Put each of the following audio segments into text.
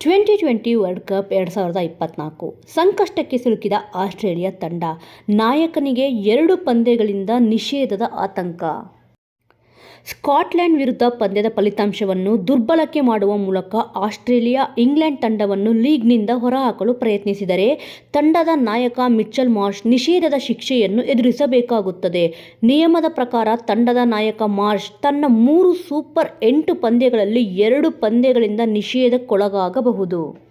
Twenty twenty world cup ಎರಡು ಸಾವಿರದ ಇಪ್ಪತ್ನಾಲ್ಕು. ಸಂಕಷ್ಟಕ್ಕೆ ಸಿಲುಕಿದ ಆಸ್ಟ್ರೇಲಿಯಾ ತಂಡ ನಾಯಕನಿಗೆ ಎರಡು ಪಂದ್ಯಗಳಿಂದ ನಿಷೇಧದ ಆತಂಕ. ಸ್ಕಾಟ್ಲೆಂಡ್ ವಿರುದ್ಧ ಪಂದ್ಯದ ಫಲಿತಾಂಶವನ್ನು ದುರ್ಬಳಕೆ ಮಾಡುವ ಮೂಲಕ ಆಸ್ಟ್ರೇಲಿಯಾ ಇಂಗ್ಲೆಂಡ್ ತಂಡವನ್ನು ಲೀಗ್ನಿಂದ ಹೊರಹಾಕಲು ಪ್ರಯತ್ನಿಸಿದರೆ ತಂಡದ ನಾಯಕ ಮಿಚ್ಚಲ್ ಮಾರ್ಷ್ ನಿಷೇಧದ ಶಿಕ್ಷೆಯನ್ನು ಎದುರಿಸಬೇಕಾಗುತ್ತದೆ. ನಿಯಮದ ಪ್ರಕಾರ ತಂಡದ ನಾಯಕ ಮಾರ್ಷ್ ತನ್ನ ಮೂರು ಸೂಪರ್ ಎಂಟು ಪಂದ್ಯಗಳಲ್ಲಿ ಎರಡು ಪಂದ್ಯಗಳಿಂದ ನಿಷೇಧಕ್ಕೊಳಗಾಗಬಹುದು.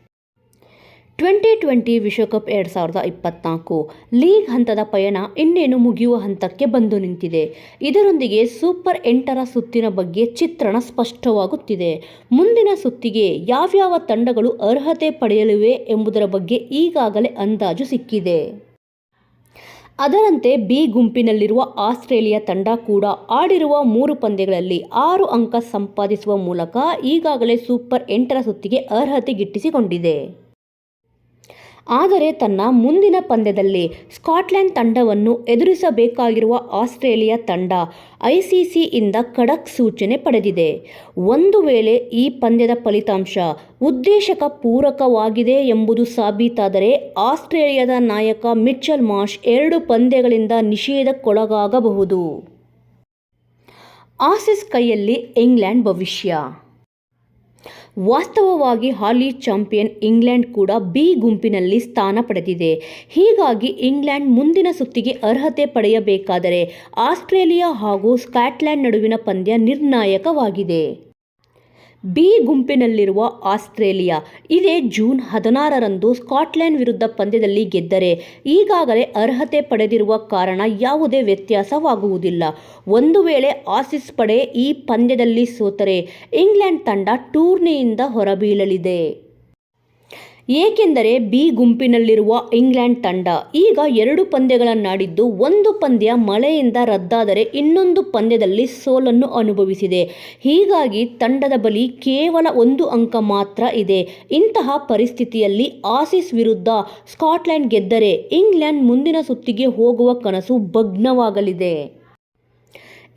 ಟ್ವೆಂಟಿ ಟ್ವೆಂಟಿ ವಿಶ್ವಕಪ್ ಎರಡು ಸಾವಿರದ ಇಪ್ಪತ್ನಾಲ್ಕು ಲೀಗ್ ಹಂತದ ಪಯಣ ಇನ್ನೇನು ಮುಗಿಯುವ ಹಂತಕ್ಕೆ ಬಂದು ನಿಂತಿದೆ. ಇದರೊಂದಿಗೆ ಸೂಪರ್ ಎಂಟರ ಸುತ್ತಿನ ಬಗ್ಗೆ ಚಿತ್ರಣ ಸ್ಪಷ್ಟವಾಗುತ್ತಿದೆ. ಮುಂದಿನ ಸುತ್ತಿಗೆ ಯಾವ್ಯಾವ ತಂಡಗಳು ಅರ್ಹತೆ ಪಡೆಯಲಿವೆ ಎಂಬುದರ ಬಗ್ಗೆ ಈಗಾಗಲೇ ಅಂದಾಜು ಸಿಕ್ಕಿದೆ. ಅದರಂತೆ ಬಿ ಗುಂಪಿನಲ್ಲಿರುವ ಆಸ್ಟ್ರೇಲಿಯಾ ತಂಡ ಕೂಡ ಆಡಿರುವ ಮೂರು ಪಂದ್ಯಗಳಲ್ಲಿ ಆರು ಅಂಕ ಸಂಪಾದಿಸುವ ಮೂಲಕ ಈಗಾಗಲೇ ಸೂಪರ್ ಎಂಟರ ಸುತ್ತಿಗೆ ಅರ್ಹತೆ ಗಿಟ್ಟಿಸಿಕೊಂಡಿದೆ. ಆದರೆ ತನ್ನ ಮುಂದಿನ ಪಂದ್ಯದಲ್ಲಿ ಸ್ಕಾಟ್ಲೆಂಡ್ ತಂಡವನ್ನು ಎದುರಿಸಬೇಕಾಗಿರುವ ಆಸ್ಟ್ರೇಲಿಯಾ ತಂಡ ಐಸಿಸಿಯಿಂದ ಖಡಕ್ ಸೂಚನೆ ಪಡೆದಿದೆ. ಒಂದು ವೇಳೆ ಈ ಪಂದ್ಯದ ಫಲಿತಾಂಶ ಉದ್ದೇಶಕ ಪೂರಕವಾಗಿದೆ ಎಂಬುದು ಸಾಬೀತಾದರೆ ಆಸ್ಟ್ರೇಲಿಯಾದ ನಾಯಕ ಮಿಚ್ಚಲ್ ಮಾರ್ಷ್ ಎರಡು ಪಂದ್ಯಗಳಿಂದ ನಿಷೇಧಕ್ಕೊಳಗಾಗಬಹುದು. ಆಸಿಸ್ ಕೈಯಲ್ಲಿ ಇಂಗ್ಲೆಂಡ್ ಭವಿಷ್ಯ. ವಾಸ್ತವವಾಗಿ ಹಾಲಿ ಚಾಂಪಿಯನ್ ಇಂಗ್ಲೆಂಡ್ ಕೂಡ ಬಿ ಗುಂಪಿನಲ್ಲಿ ಸ್ಥಾನ ಪಡೆದಿದೆ. ಹೀಗಾಗಿ ಇಂಗ್ಲೆಂಡ್ ಮುಂದಿನ ಸುತ್ತಿಗೆ ಅರ್ಹತೆ ಪಡೆಯಬೇಕಾದರೆ ಆಸ್ಟ್ರೇಲಿಯಾ ಹಾಗೂ ಸ್ಕಾಟ್ಲೆಂಡ್ ನಡುವಿನ ಪಂದ್ಯ ನಿರ್ಣಾಯಕವಾಗಿದೆ. ಬಿ ಗುಂಪಿನಲ್ಲಿರುವ ಆಸ್ಟ್ರೇಲಿಯಾ, ಇದೇ ಜೂನ್ ಹದಿನಾರರಂದು ಸ್ಕಾಟ್ಲೆಂಡ್ ವಿರುದ್ಧ ಪಂದ್ಯದಲ್ಲಿ ಗೆದ್ದರೆ ಈಗಾಗಲೇ ಅರ್ಹತೆ ಪಡೆದಿರುವ ಕಾರಣ ಯಾವುದೇ ವ್ಯತ್ಯಾಸವಾಗುವುದಿಲ್ಲ. ಒಂದು ವೇಳೆ ಆಸಿಸ್ ಪಡೆ ಈ ಪಂದ್ಯದಲ್ಲಿ ಸೋತರೆ, ಇಂಗ್ಲೆಂಡ್ ತಂಡ ಟೂರ್ನಿಯಿಂದ ಹೊರಬೀಳಲಿದೆ. ಏಕೆಂದರೆ ಬಿ ಗುಂಪಿನಲ್ಲಿರುವ ಇಂಗ್ಲೆಂಡ್ ತಂಡ ಈಗ ಎರಡು ಪಂದ್ಯಗಳನ್ನಾಡಿದ್ದು ಒಂದು ಪಂದ್ಯ ಮಳೆಯಿಂದ ರದ್ದಾದರೆ ಇನ್ನೊಂದು ಪಂದ್ಯದಲ್ಲಿ ಸೋಲನ್ನು ಅನುಭವಿಸಿದೆ. ಹೀಗಾಗಿ ತಂಡದ ಬಳಿ ಕೇವಲ ಒಂದು ಅಂಕ ಮಾತ್ರ ಇದೆ. ಇಂತಹ ಪರಿಸ್ಥಿತಿಯಲ್ಲಿ ಆಸಿಸ್ ವಿರುದ್ಧ ಸ್ಕಾಟ್ಲೆಂಡ್ ಗೆದ್ದರೆ ಇಂಗ್ಲೆಂಡ್ ಮುಂದಿನ ಸುತ್ತಿಗೆ ಹೋಗುವ ಕನಸು ಭಗ್ನವಾಗಲಿದೆ.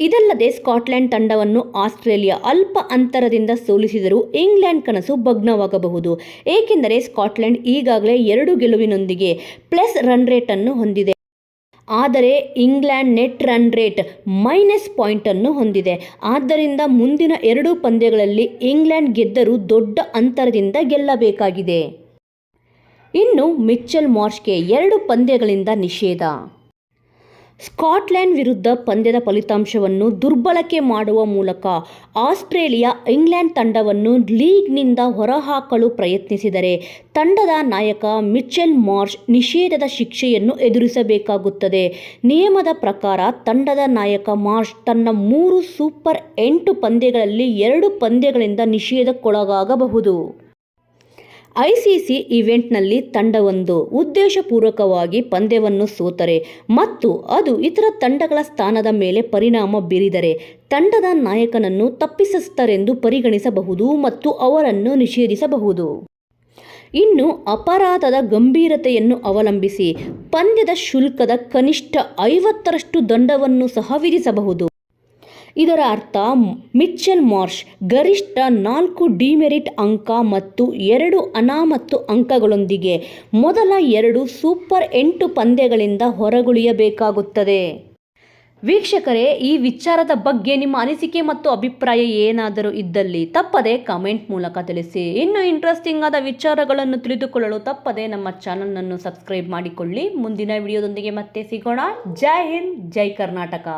ಇದಲ್ಲದೆ ಸ್ಕಾಟ್ಲೆಂಡ್ ತಂಡವನ್ನು ಆಸ್ಟ್ರೇಲಿಯಾ ಅಲ್ಪ ಅಂತರದಿಂದ ಸೋಲಿಸಿದರೂ ಇಂಗ್ಲೆಂಡ್ ಕನಸು ಭಗ್ನವಾಗಬಹುದು. ಏಕೆಂದರೆ ಸ್ಕಾಟ್ಲೆಂಡ್ ಈಗಾಗಲೇ ಎರಡು ಗೆಲುವಿನೊಂದಿಗೆ ಪ್ಲಸ್ ರನ್ ರೇಟನ್ನು ಹೊಂದಿದೆ. ಆದರೆ England net run rate minus ಪಾಯಿಂಟನ್ನು ಹೊಂದಿದೆ. ಆದ್ದರಿಂದ ಮುಂದಿನ ಎರಡು ಪಂದ್ಯಗಳಲ್ಲಿ ಇಂಗ್ಲೆಂಡ್ ಗೆದ್ದರೂ ದೊಡ್ಡ ಅಂತರದಿಂದ ಗೆಲ್ಲಬೇಕಾಗಿದೆ. ಇನ್ನು ಮಿಚ್ಚಲ್ ಮಾರ್ಷ್ಗೆ ಎರಡು ಪಂದ್ಯಗಳಿಂದ ನಿಷೇಧ. ಸ್ಕಾಟ್ಲೆಂಡ್ ವಿರುದ್ಧ ಪಂದ್ಯದ ಫಲಿತಾಂಶವನ್ನು ದುರ್ಬಳಕೆ ಮಾಡುವ ಮೂಲಕ ಆಸ್ಟ್ರೇಲಿಯಾ ಇಂಗ್ಲೆಂಡ್ ತಂಡವನ್ನು ಲೀಗ್ನಿಂದ ಹೊರಹಾಕಲು ಪ್ರಯತ್ನಿಸಿದರೆ ತಂಡದ ನಾಯಕ ಮಿಚೆಲ್ ಮಾರ್ಷ್ ನಿಷೇಧದ ಶಿಕ್ಷೆಯನ್ನು ಎದುರಿಸಬೇಕಾಗುತ್ತದೆ. ನಿಯಮದ ಪ್ರಕಾರ ತಂಡದ ನಾಯಕ ಮಾರ್ಷ್ ತನ್ನ ಮೂರು ಸೂಪರ್ ಎಂಟು ಪಂದ್ಯಗಳಲ್ಲಿ ಎರಡು ಪಂದ್ಯಗಳಿಂದ ನಿಷೇಧಕ್ಕೊಳಗಾಗಬಹುದು. ಐಸಿಸಿ ಇವೆಂಟ್ನಲ್ಲಿ ತಂಡವೊಂದು ಉದ್ದೇಶಪೂರ್ವಕವಾಗಿ ಪಂದ್ಯವನ್ನು ಸೋತರೆ ಮತ್ತು ಅದು ಇತರ ತಂಡಗಳ ಸ್ಥಾನದ ಮೇಲೆ ಪರಿಣಾಮ ಬೀರಿದರೆ ತಂಡದ ನಾಯಕನನ್ನು ತಪ್ಪಿಸಸ್ಥರೆಂದು ಪರಿಗಣಿಸಬಹುದು ಮತ್ತು ಅವರನ್ನು ನಿಷೇಧಿಸಬಹುದು. ಇನ್ನು ಅಪರಾಧದ ಗಂಭೀರತೆಯನ್ನು ಅವಲಂಬಿಸಿ ಪಂದ್ಯದ ಶುಲ್ಕದ ಕನಿಷ್ಠ ಐವತ್ತರಷ್ಟು ದಂಡವನ್ನು ಸಹ ವಿಧಿಸಬಹುದು. ಇದರ ಅರ್ಥ, ಮಿಚ್ಚೆಲ್ ಮಾರ್ಷ್ ಗರಿಷ್ಠ ನಾಲ್ಕು ಡಿಮೆರಿಟ್ ಅಂಕ ಮತ್ತು ಎರಡು ಅನಾಮತ್ತು ಅಂಕಗಳೊಂದಿಗೆ ಮೊದಲ ಎರಡು ಸೂಪರ್ ಎಂಟು ಪಂದ್ಯಗಳಿಂದ ಹೊರಗುಳಿಯಬೇಕಾಗುತ್ತದೆ. ವೀಕ್ಷಕರೇ, ಈ ವಿಚಾರದ ಬಗ್ಗೆ ನಿಮ್ಮ ಅನಿಸಿಕೆ ಮತ್ತು ಅಭಿಪ್ರಾಯ ಏನಾದರೂ ಇದ್ದಲ್ಲಿ ತಪ್ಪದೆ ಕಮೆಂಟ್ ಮೂಲಕ ತಿಳಿಸಿ. ಇನ್ನು ಇಂಟ್ರೆಸ್ಟಿಂಗ್ ಆದ ವಿಚಾರಗಳನ್ನು ತಿಳಿದುಕೊಳ್ಳಲು ತಪ್ಪದೆ ನಮ್ಮ ಚಾನಲನ್ನು ಸಬ್ಸ್ಕ್ರೈಬ್ ಮಾಡಿಕೊಳ್ಳಿ. ಮುಂದಿನ ವಿಡಿಯೋದೊಂದಿಗೆ ಮತ್ತೆ ಸಿಗೋಣ. ಜೈ ಹಿಂದ್, ಜೈ ಕರ್ನಾಟಕ.